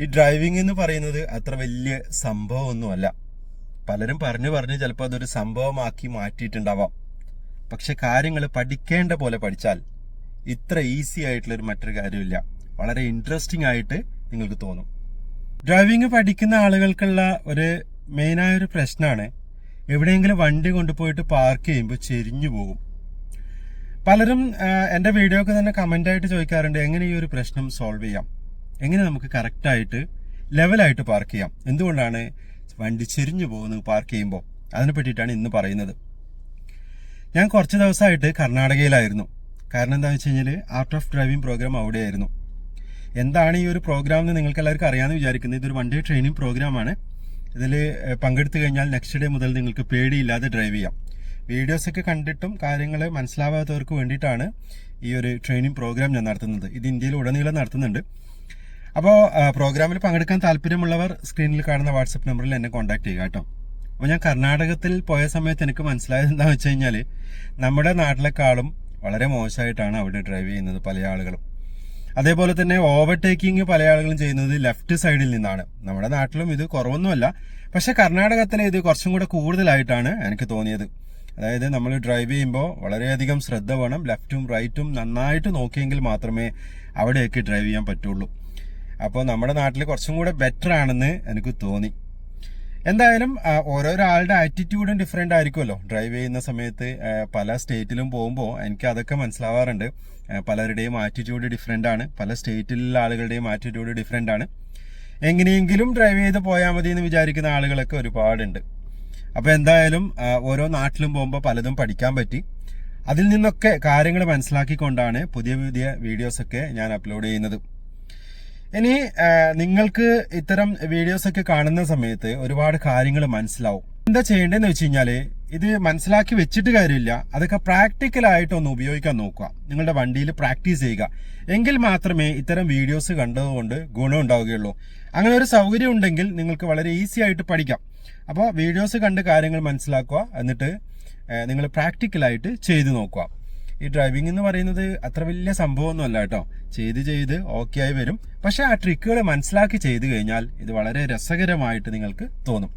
ഈ ഡ്രൈവിംഗ് എന്ന് പറയുന്നത് അത്ര വലിയ സംഭവമൊന്നുമല്ല. പലരും പറഞ്ഞു പറഞ്ഞ് ചിലപ്പോൾ അതൊരു സംഭവമാക്കി മാറ്റിയിട്ടുണ്ടാവാം. പക്ഷെ കാര്യങ്ങൾ പഠിക്കേണ്ട പോലെ പഠിച്ചാൽ ഇത്ര ഈസി ആയിട്ടുള്ളൊരു മറ്റൊരു കാര്യമില്ല. വളരെ ഇൻട്രസ്റ്റിംഗ് ആയിട്ട് നിങ്ങൾക്ക് തോന്നും. ഡ്രൈവിംഗ് പഠിക്കുന്ന ആളുകൾക്കുള്ള ഒരു മെയിനായ ഒരു പ്രശ്നമാണ് എവിടെയെങ്കിലും വണ്ടി കൊണ്ടുപോയിട്ട് പാർക്ക് ചെയ്യുമ്പോൾ ചെരിഞ്ഞു പോകും. പലരും എന്റെ വീഡിയോ ഒക്കെ തന്നെ കമന്റ് ആയിട്ട് ചോദിക്കാറുണ്ട് എങ്ങനെ ഈ ഒരു പ്രശ്നം സോൾവ് ചെയ്യാം? എങ്ങനെ നമുക്ക് കറക്റ്റായിട്ട് ലെവലായിട്ട് പാർക്ക് ചെയ്യാം? എന്തുകൊണ്ടാണ് വണ്ടി ചെരിഞ്ഞു പോകുന്നത് പാർക്ക് ചെയ്യുമ്പോൾ അതിനെ പറ്റിയിട്ടാണ് ഇന്ന് പറയുന്നത്. ഞാൻ കുറച്ച് ദിവസമായിട്ട് കർണാടകയിലായിരുന്നു. കാരണം എന്താണെന്ന് വെച്ച് കഴിഞ്ഞാൽ ആർട്ട് ഓഫ് ഡ്രൈവിംഗ് പ്രോഗ്രാം അവിടെയായിരുന്നു. എന്താണ് ഈ ഒരു പ്രോഗ്രാം എന്ന് നിങ്ങൾക്ക് എല്ലാവർക്കും അറിയാമെന്ന് വിചാരിക്കുന്നത് ഇതൊരു വൺ ഡേ ട്രെയിനിങ് പ്രോഗ്രാമാണ് ഇതിൽ പങ്കെടുത്തു കഴിഞ്ഞാൽ നെക്സ്റ്റ് ഡേ മുതൽ നിങ്ങൾക്ക് പേടിയില്ലാതെ ഡ്രൈവ് ചെയ്യാം. വീഡിയോസൊക്കെ കണ്ടിട്ടും കാര്യങ്ങൾ മനസ്സിലാവാത്തവർക്ക് വേണ്ടിയിട്ടാണ് ഈ ഒരു ട്രെയിനിങ് പ്രോഗ്രാം ഞാൻ നടത്തുന്നത്. ഇത് ഇന്ത്യയിൽ ഉടനീളം നടത്തുന്നുണ്ട്. അപ്പോൾ പ്രോഗ്രാമിൽ പങ്കെടുക്കാൻ താല്പര്യമുള്ളവർ സ്ക്രീനിൽ കാണുന്ന വാട്സപ്പ് നമ്പറിൽ എന്നെ കോൺടാക്ട് ചെയ്യുക കേട്ടോ. അപ്പോൾ ഞാൻ കർണാടകത്തിൽ പോയ സമയത്ത് എനിക്ക് മനസ്സിലായത് എന്താണെന്ന് വെച്ച് കഴിഞ്ഞാൽ നമ്മുടെ നാട്ടിലെക്കാളും വളരെ മോശമായിട്ടാണ് അവിടെ ഡ്രൈവ് ചെയ്യുന്നത് പല ആളുകളും. അതേപോലെ തന്നെ ഓവർടേക്കിംഗ് പല ആളുകളും ചെയ്യുന്നത് ലെഫ്റ്റ് സൈഡിൽ നിന്നാണ്. നമ്മുടെ നാട്ടിലും ഇത് കുറവൊന്നുമല്ല. പക്ഷെ കർണാടകത്തിൽ ഇത് കുറച്ചും കൂടെ കൂടുതലായിട്ടാണ് എനിക്ക് തോന്നിയത്. അതായത് നമ്മൾ ഡ്രൈവ് ചെയ്യുമ്പോൾ വളരെയധികം ശ്രദ്ധ വേണം ലെഫ്റ്റും റൈറ്റും നന്നായിട്ട് നോക്കിയെങ്കിൽ മാത്രമേ അവിടെയൊക്കെ ഡ്രൈവ് ചെയ്യാൻ പറ്റുള്ളൂ. അപ്പോൾ നമ്മുടെ നാട്ടിൽ കുറച്ചും കൂടെ ബെറ്റർ ആണെന്ന് എനിക്ക് തോന്നി. എന്തായാലും ഓരോരോ ഓരോരാളുടെ ആറ്റിറ്റ്യൂഡും ഡിഫറെന്റ് ആയിരിക്കുമല്ലോ. ഡ്രൈവ് ചെയ്യുന്ന സമയത്ത് പല സ്റ്റേറ്റിലും പോകുമ്പോൾ എനിക്ക് അതൊക്കെ മനസ്സിലാവാറുണ്ട്. പലരുടെയും ആറ്റിറ്റ്യൂഡ് ഡിഫറെന്റ് ആണ്. പല സ്റ്റേറ്റിലുള്ള ആളുകളുടെയും ആറ്റിറ്റ്യൂഡ് ഡിഫറെന്റ് ആണ്. എങ്ങനെയെങ്കിലും ഡ്രൈവ് ചെയ്ത് പോയാൽ മതി എന്ന് വിചാരിക്കുന്ന ആളുകളൊക്കെ ഒരുപാടുണ്ട്. അപ്പോൾ എന്തായാലും ഓരോ നാട്ടിലും പോകുമ്പോൾ പലതും പഠിക്കാൻ പറ്റി. അതിൽ നിന്നൊക്കെ കാര്യങ്ങൾ മനസ്സിലാക്കിക്കൊണ്ടാണ് പുതിയ പുതിയ വീഡിയോസൊക്കെ ഞാൻ അപ്ലോഡ് ചെയ്യുന്നത്. ഇനി നിങ്ങൾക്ക് ഇത്തരം വീഡിയോസ് ഒക്കെ കാണുന്ന സമയത്ത് ഒരുപാട് കാര്യങ്ങൾ മനസ്സിലാവും. എന്താ ചെയ്യേണ്ടതെന്ന് വെച്ച് കഴിഞ്ഞാൽ ഇത് മനസ്സിലാക്കി വെച്ചിട്ട് കാര്യമില്ല. അതൊക്കെ പ്രാക്ടിക്കലായിട്ട് ഒന്ന് ഉപയോഗിക്കാൻ നോക്കുക. നിങ്ങളുടെ വണ്ടിയിൽ പ്രാക്ടീസ് ചെയ്യുക. എങ്കിൽ മാത്രമേ ഇത്തരം വീഡിയോസ് കണ്ടതുകൊണ്ട് ഗുണം ഉണ്ടാവുകയുള്ളൂ. അങ്ങനെ ഒരു സൗകര്യം ഉണ്ടെങ്കിൽ നിങ്ങൾക്ക് വളരെ ഈസി ആയിട്ട് പഠിക്കാം. അപ്പോൾ വീഡിയോസ് കണ്ട് കാര്യങ്ങൾ മനസ്സിലാക്കുക. എന്നിട്ട് നിങ്ങൾ പ്രാക്ടിക്കലായിട്ട് ചെയ്തു നോക്കുക. ഈ ഡ്രൈവിംഗ് എന്ന് പറയുന്നത് അത്ര വലിയ സംഭവമൊന്നുമല്ല കേട്ടോ. ചെയ്ത് ചെയ്ത് ഓക്കെ ആയി വരും. പക്ഷെ ആ ട്രിക്കുകൾ മനസ്സിലാക്കി ചെയ്ത് കഴിഞ്ഞാൽ ഇത് വളരെ രസകരമായിട്ട് നിങ്ങൾക്ക് തോന്നും.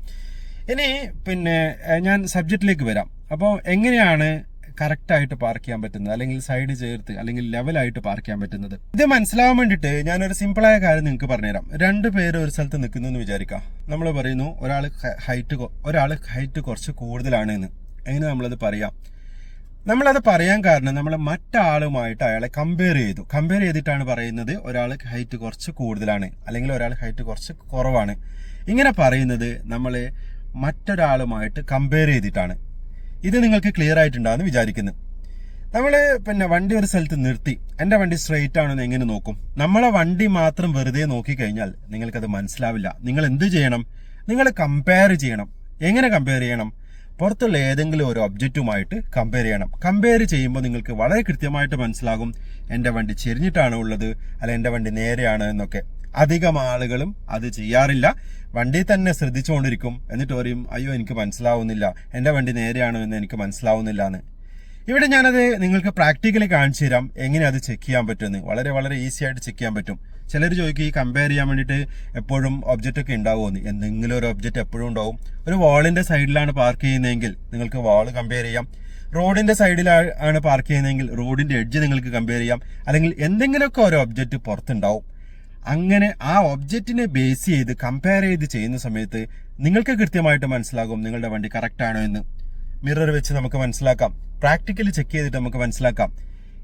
ഇനി പിന്നെ ഞാൻ സബ്ജക്റ്റിലേക്ക് വരാം. അപ്പോൾ എങ്ങനെയാണ് കറക്റ്റായിട്ട് പാർക്ക് ചെയ്യാൻ പറ്റുന്നത്? അല്ലെങ്കിൽ സൈഡ് ചേർത്ത് അല്ലെങ്കിൽ ലെവലായിട്ട് പാർക്ക് ചെയ്യാൻ പറ്റുന്നത്? ഇത് മനസ്സിലാവാൻ വേണ്ടിയിട്ട് ഞാനൊരു സിമ്പിളായ കാര്യം നിങ്ങൾക്ക് പറഞ്ഞുതരാം. രണ്ട് പേര് ഒരു സ്ഥലത്ത് നിൽക്കുന്നു എന്ന് വിചാരിക്കാം. നമ്മൾ പറയുന്നു ഒരാൾ ഹൈറ്റ് ഒരാൾ ഹൈറ്റ് കുറച്ച് കൂടുതലാണ് എന്ന്. എങ്ങനെ നമ്മളത് പറയാം? നമ്മളത് പറയാൻ കാരണം നമ്മൾ മറ്റാളുമായിട്ട് അയാളെ കമ്പയർ ചെയ്തു. കമ്പയർ ചെയ്തിട്ടാണ് പറയുന്നത് ഒരാൾ ഹൈറ്റ് കുറച്ച് കൂടുതലാണ് അല്ലെങ്കിൽ ഒരാൾ ഹൈറ്റ് കുറച്ച് കുറവാണ്. ഇങ്ങനെ പറയുന്നത് നമ്മൾ മറ്റൊരാളുമായിട്ട് കമ്പയർ ചെയ്തിട്ടാണ്. ഇത് നിങ്ങൾക്ക് ക്ലിയർ ആയിട്ടുണ്ടാകുമെന്ന് വിചാരിക്കുന്നു. നമ്മൾ പിന്നെ വണ്ടി ഒരു സ്ഥലത്ത് നിർത്തി. എന്റെ വണ്ടി സ്ട്രെയിറ്റ് ആണെന്ന് എങ്ങനെ നോക്കും? നമ്മളെ വണ്ടി മാത്രം വെറുതെ നോക്കിക്കഴിഞ്ഞാൽ നിങ്ങൾക്കത് മനസ്സിലാവില്ല. നിങ്ങൾ എന്ത് ചെയ്യണം? നിങ്ങൾ കമ്പയർ ചെയ്യണം. എങ്ങനെ കമ്പയർ ചെയ്യണം? പുറത്തുള്ള ഏതെങ്കിലും ഒരു ഒബ്ജക്റ്റുമായിട്ട് കമ്പയർ ചെയ്യണം. കമ്പയർ ചെയ്യുമ്പോൾ നിങ്ങൾക്ക് വളരെ കൃത്യമായിട്ട് മനസ്സിലാകും എന്റെ വണ്ടി ചെരിഞ്ഞിട്ടാണ് ഉള്ളത് അല്ല എന്റെ വണ്ടി നേരെയാണ് എന്നൊക്കെ. അധികം ആളുകളും അത് ചെയ്യാറില്ല. വണ്ടി തന്നെ ശ്രദ്ധിച്ചുകൊണ്ടിരിക്കും. എന്നിട്ട് പറയും അയ്യോ എനിക്ക് മനസ്സിലാവുന്നില്ല. എന്റെ വണ്ടി നേരെയാണോ എന്ന് എനിക്ക് മനസ്സിലാവുന്നില്ല എന്ന് ഇവിടെ ഞാനത് നിങ്ങൾക്ക് പ്രാക്ടിക്കലി കാണിച്ചു തരാം. എങ്ങനെ അത് ചെക്ക് ചെയ്യാൻ പറ്റുമെന്ന്. വളരെ വളരെ ഈസി ആയിട്ട് ചെക്ക് ചെയ്യാൻ പറ്റും. ചിലർ ചോദിക്കും ഈ കമ്പയർ ചെയ്യാൻ വേണ്ടിയിട്ട് എപ്പോഴും ഒബ്ജക്റ്റ് ഒക്കെ ഉണ്ടാവുമെന്ന് എന്തെങ്കിലും ഒരു ഒബ്ജക്റ്റ് എപ്പോഴും ഉണ്ടാവും. ഒരു വാളിന്റെ സൈഡിലാണ് പാർക്ക് ചെയ്യുന്നതെങ്കിൽ നിങ്ങൾക്ക് വാൾ കമ്പയർ ചെയ്യാം. റോഡിന്റെ സൈഡിലാണ് പാർക്ക് ചെയ്യുന്നതെങ്കിൽ റോഡിന്റെ എഡ്ജ് നിങ്ങൾക്ക് കമ്പയർ ചെയ്യാം. അല്ലെങ്കിൽ എന്തെങ്കിലുമൊക്കെ ഒരു ഒബ്ജക്റ്റ് പുറത്തുണ്ടാവും. അങ്ങനെ ആ ഒബ്ജക്റ്റിനെ ബേസ് ചെയ്ത് കമ്പയർ ചെയ്ത് ചെയ്യുന്ന സമയത്ത് നിങ്ങൾക്ക് കൃത്യമായിട്ട് മനസ്സിലാകും നിങ്ങളുടെ വണ്ടി കറക്റ്റ് ആണോ എന്ന്. മിറർ വെച്ച് നമുക്ക് മനസ്സിലാക്കാം. പ്രാക്ടിക്കലി ചെക്ക് ചെയ്തിട്ട് നമുക്ക് മനസ്സിലാക്കാം.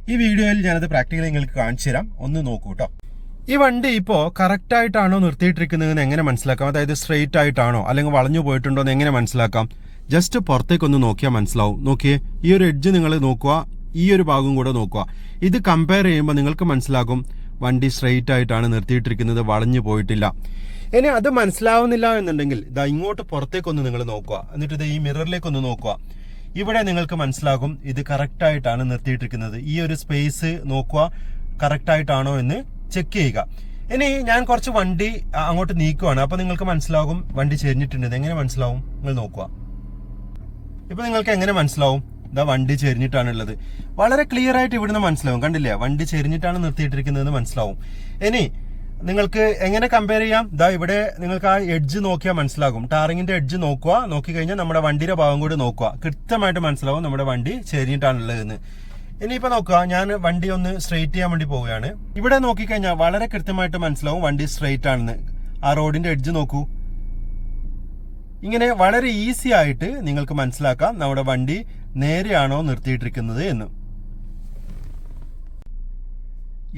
ഈ വീഡിയോയിൽ ഞാനത് പ്രാക്ടിക്കലി നിങ്ങൾക്ക് കാണിച്ചു തരാം. ഒന്ന് നോക്കൂ കേട്ടോ ഈ വണ്ടി ഇപ്പോൾ കറക്റ്റ് ആയിട്ടാണോ നിർത്തിയിട്ടിരിക്കുന്നതെന്ന് എങ്ങനെ മനസ്സിലാക്കാം? അതായത് സ്ട്രെയിറ്റ് ആയിട്ടാണോ? അല്ലെങ്കിൽ വളഞ്ഞു പോയിട്ടുണ്ടോ എന്ന് എങ്ങനെ മനസ്സിലാക്കാം? ജസ്റ്റ് പുറത്തേക്കൊന്ന് നോക്കിയാൽ മനസ്സിലാവും. നോക്കിയേ ഈ ഒരു എഡ്ജ് നിങ്ങൾ നോക്കുക. ഈ ഒരു ഭാഗം കൂടെ നോക്കുക. ഇത് കമ്പയർ ചെയ്യുമ്പോൾ നിങ്ങൾക്ക് മനസ്സിലാകും. വണ്ടി സ്ട്രെയിറ്റ് ആയിട്ടാണ് നിർത്തിയിട്ടിരിക്കുന്നത്. വളഞ്ഞു പോയിട്ടില്ല. ഇനി അത് മനസ്സിലാവുന്നില്ല എന്നുണ്ടെങ്കിൽ ഇതാ ഇങ്ങോട്ട് പുറത്തേക്കൊന്ന് നിങ്ങൾ നോക്കുക. എന്നിട്ട് ഇത് ഈ മിററിലേക്കൊന്ന് നോക്കുക. ഇവിടെ നിങ്ങൾക്ക് മനസ്സിലാകും ഇത് കറക്റ്റ് ആയിട്ടാണ് നിർത്തിയിട്ടിരിക്കുന്നത്. ഈ ഒരു സ്പേസ് നോക്കുക കറക്റ്റ് ആയിട്ടാണോ എന്ന് ചെക്ക് ചെയ്യുക. ഇനി ഞാൻ കുറച്ച് വണ്ടി അങ്ങോട്ട് നീക്കുവാണ്. അപ്പൊ നിങ്ങൾക്ക് മനസ്സിലാകും വണ്ടി ചെരിഞ്ഞിട്ടുണ്ട്. എങ്ങനെ മനസ്സിലാവും? നിങ്ങൾ നോക്കുക. ഇപ്പൊ നിങ്ങൾക്ക് എങ്ങനെ മനസ്സിലാവും? ഇതാ വണ്ടി ചെരിഞ്ഞിട്ടാണുള്ളത്. വളരെ ക്ലിയർ ആയിട്ട് ഇവിടുന്ന് മനസ്സിലാവും. കണ്ടില്ലേ? വണ്ടി ചെരിഞ്ഞിട്ടാണ് നിർത്തിയിട്ടിരിക്കുന്നത് മനസ്സിലാവും. ഇനി നിങ്ങൾക്ക് എങ്ങനെ കമ്പയർ ചെയ്യാം? ദാ ഇവിടെ നിങ്ങൾക്ക് ആ എഡ്ജ് നോക്കിയാൽ മനസ്സിലാകും. ടാറിങ്ങിന്റെ എഡ്ജ് നോക്കുക നോക്കി കഴിഞ്ഞാൽ നമ്മുടെ വണ്ടിയുടെ ഭാഗം കൂടി നോക്കുക. കൃത്യമായിട്ട് മനസ്സിലാവും നമ്മുടെ വണ്ടി ചെരിഞ്ഞിട്ടാണുള്ളതെന്ന് ഇനിയിപ്പോ നോക്കുക ഞാൻ വണ്ടി ഒന്ന് സ്ട്രെയിറ്റ് ചെയ്യാൻ വേണ്ടി പോവുകയാണ്. ഇവിടെ നോക്കിക്കഴിഞ്ഞാൽ വളരെ കൃത്യമായിട്ട് മനസ്സിലാവും വണ്ടി സ്ട്രെയിറ്റ് ആണെന്ന്. ആ റോഡിന്റെ എഡ്ജ് നോക്കൂ. ഇങ്ങനെ വളരെ ഈസി ആയിട്ട് നിങ്ങൾക്ക് മനസ്സിലാക്കാം നമ്മുടെ വണ്ടി നേരെയാണോ നിർത്തിയിട്ടിരിക്കുന്നത് എന്ന്.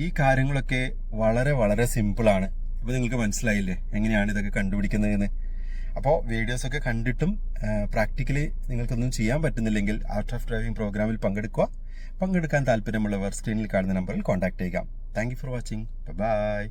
ഈ കാര്യങ്ങളൊക്കെ വളരെ വളരെ സിമ്പിളാണ് ഇപ്പൊ നിങ്ങൾക്ക് മനസ്സിലായില്ലേ? എങ്ങനെയാണ് ഇതൊക്കെ കണ്ടുപിടിക്കുന്നതെന്ന്? അപ്പോൾ വീഡിയോസൊക്കെ കണ്ടിട്ടും പ്രാക്ടിക്കലി നിങ്ങൾക്കൊന്നും ചെയ്യാൻ പറ്റുന്നില്ലെങ്കിൽ ആർട്ട് ഓഫ് ഡ്രൈവിംഗ് പ്രോഗ്രാമിൽ പങ്കെടുക്കുക. പങ്കെടുക്കാൻ താല്പര്യമുള്ളവർ സ്ക്രീനിൽ കാണുന്ന നമ്പറിൽ കോൺടാക്ട് ചെയ്യുക. Thank for watching bye